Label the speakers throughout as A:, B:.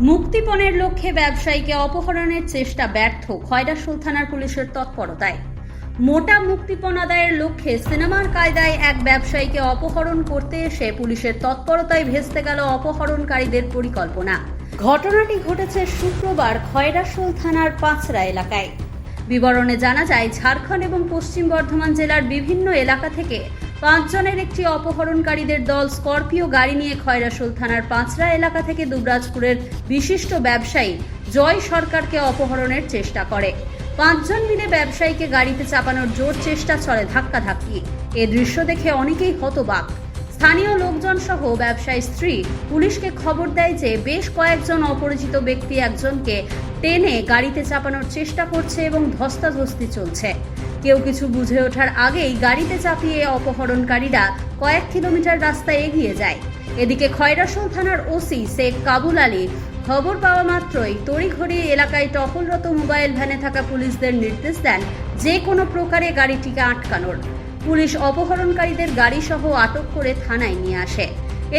A: মুক্তিপণের লক্ষ্যে ব্যবসায়ীকে অপহরণের চেষ্টা ব্যর্থ খয়রাসুল থানার পুলিশের তৎপরতায়। মোটা মুক্তিপণ আদায়ের লক্ষ্যে সিনেমার কায়দায় এক ব্যবসায়ীকে অপহরণ করতে এসে পুলিশের তৎপরতায় ভেস্তে গেল অপহরণকারীদের পরিকল্পনা। ঘটনাটি ঘটেছে শুক্রবার খয়রাসুল থানার পাঁচরা এলাকায়। বিবরণে জানা যায়, ঝাড়খণ্ড এবং পশ্চিম বর্ধমান জেলার বিভিন্ন এলাকা থেকে পাঁচজনের একটি অপহরণকারীদের দল স্করপিও গাড়ি নিয়ে খয়রাসুল থানার পাঁচরা এলাকা থেকে দুবরাজপুরের বিশিষ্ট ব্যবসায়ী জয় সরকারকে অপহরণের চেষ্টা করে। পাঁচজন মিলে ব্যবসায়ীকে গাড়িতে চাপানোর জোর চেষ্টা চলে ধাক্কাধাক্কি। এ দৃশ্য দেখে অনেকেই হতবাক। স্থানীয় লোকজন সহ ব্যবসায়ী স্ত্রী পুলিশকে খবর দেয় যে বেশ কয়েকজন অপরিচিত ব্যক্তি একজনকে টেনে গাড়িতে চাপানোর চেষ্টা করছে এবং ধস্তাধস্তি চলছে। কেউ কিছু বুঝে ওঠার আগেই গাড়িতে চাপিয়ে অপহরণকারীরা কয়েক কিলোমিটার রাস্তা এগিয়ে যায়। এদিকে খয়রাসোল থানার ওসি শেখ কাবুল আলী খবর পাওয়া মাত্রই তড়িঘড়ি এলাকায় টহলরত মোবাইল ভ্যানে থাকা পুলিশদের নির্দেশ দেন যে কোনো প্রকারে গাড়িটিকে আটকানোর। পুলিশ অপহরণকারীদের গাড়ি সহ আটক করে থানায় নিয়ে আসে।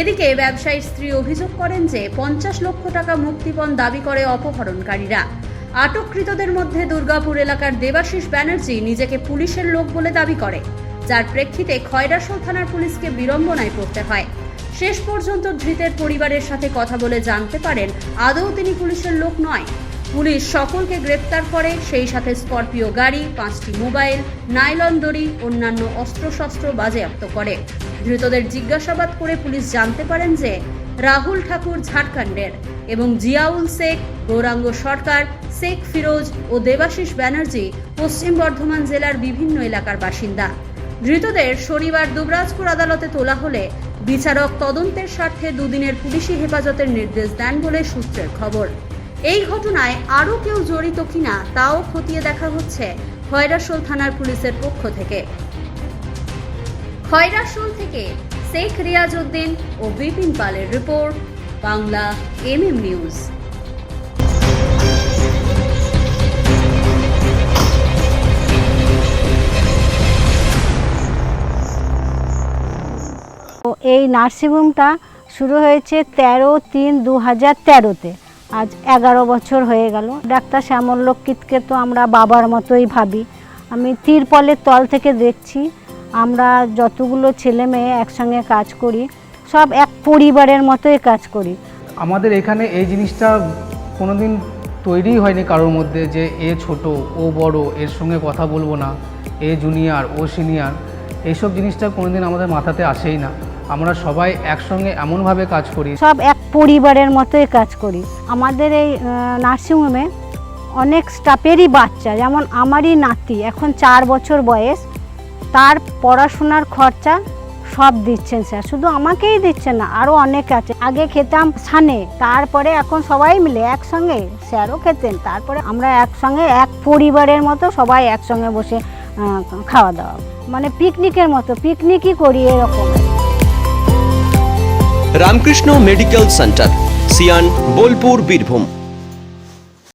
A: এদিকে ব্যবসায়ীর স্ত্রী অভিযোগ করেন যে পঞ্চাশ লক্ষ টাকা মুক্তিপণ দাবি করে অপহরণকারীরা। আটককৃতদের মধ্যে দুর্গাপুর এলাকার দেবাশিস ব্যানার্জি নিজেকে পুলিশের লোক বলে দাবি করে, যার প্রেক্ষিতে খয়রাসোল থানার পুলিশকে বিড়ম্বনায় পড়তে হয়। শেষ পর্যন্ত ধৃতের পরিবারের সাথে কথা বলে জানতে পারেন, আদৌ তিনি পুলিশের লোক নয়। পুলিশ সকলকে গ্রেপ্তার করে, সেই সাথে স্করপিও গাড়ি, পাঁচটি মোবাইল, নাইলন দড়ি, অন্যান্য অস্ত্রশস্ত্র বাজেয়াপ্ত করে। ধৃতদের জিজ্ঞাসাবাদ করে পুলিশ জানতে পারেন যে রাহুল ঠাকুর ঝাড়খণ্ডের এবং জিয়াউল শেখ, গৌরাঙ্গ সরকার, শেখ ফিরোজ ও দেবাশিস ব্যানার্জি পশ্চিম বর্ধমান জেলার বিভিন্ন এলাকার বাসিন্দা। ধৃতদের শনিবার দুবরাজপুর আদালতে তোলা হলে বিচারক তদন্তের স্বার্থে দুদিনের পুলিশি হেফাজতের নির্দেশ দেন বলে সূত্রের খবর। এই ঘটনায় আরও কেউ জড়িত কিনা তাও খতিয়ে দেখা হচ্ছে খয়রাসোল থানার পুলিশের পক্ষ থেকে। খয়রাসোল থেকে শেখ রিয়াজ উদ্দিন ও বিপিন পালের রিপোর্ট, বাংলা এমএম নিউজ।
B: এই নার্সিংহোমটা শুরু হয়েছে তেরো তিন দু হাজার তেরোতে। আজ এগারো বছর হয়ে গেল। ডাক্তার শ্যামল লক্ষিতকে তো আমরা বাবার মতোই ভাবি। আমি তিরপলের তল থেকে দেখছি। আমরা যতগুলো ছেলে মেয়ে একসঙ্গে কাজ করি সব এক পরিবারের মতোই কাজ করি।
C: আমাদের এখানে এই জিনিসটা কোনোদিন তৈরিই হয়নি কারোর মধ্যে যে এ ছোট ও বড় এর সঙ্গে কথা বলব না এ জুনিয়র ও সিনিয়র এইসব জিনিসটা কোনোদিন আমাদের মাথাতে আসেই না। আমরা সবাই একসঙ্গে এমনভাবে কাজ করি।
B: সব এক পরিবারের মতোই কাজ করি। আমাদের এই নার্সিংহোমে অনেক স্টাফেরই বাচ্চা যেমন আমারই নাতি এখন চার বছর বয়স। তার পড়াশোনার খরচা সব দিচ্ছেন স্যার। শুধু আমাকেই দিচ্ছেন না আরও অনেক আছে। আগে খেতাম সানে তারপরে এখন সবাই মিলে একসঙ্গে স্যারও খেতেন, তারপরে আমরা একসঙ্গে, এক পরিবারের মতো সবাই একসঙ্গে বসে খাওয়া দাওয়া মানে পিকনিকের মতো, পিকনিকই করি এরকম।
D: Ramakrishna medical centre, Sian, Bolpur, Birbhum.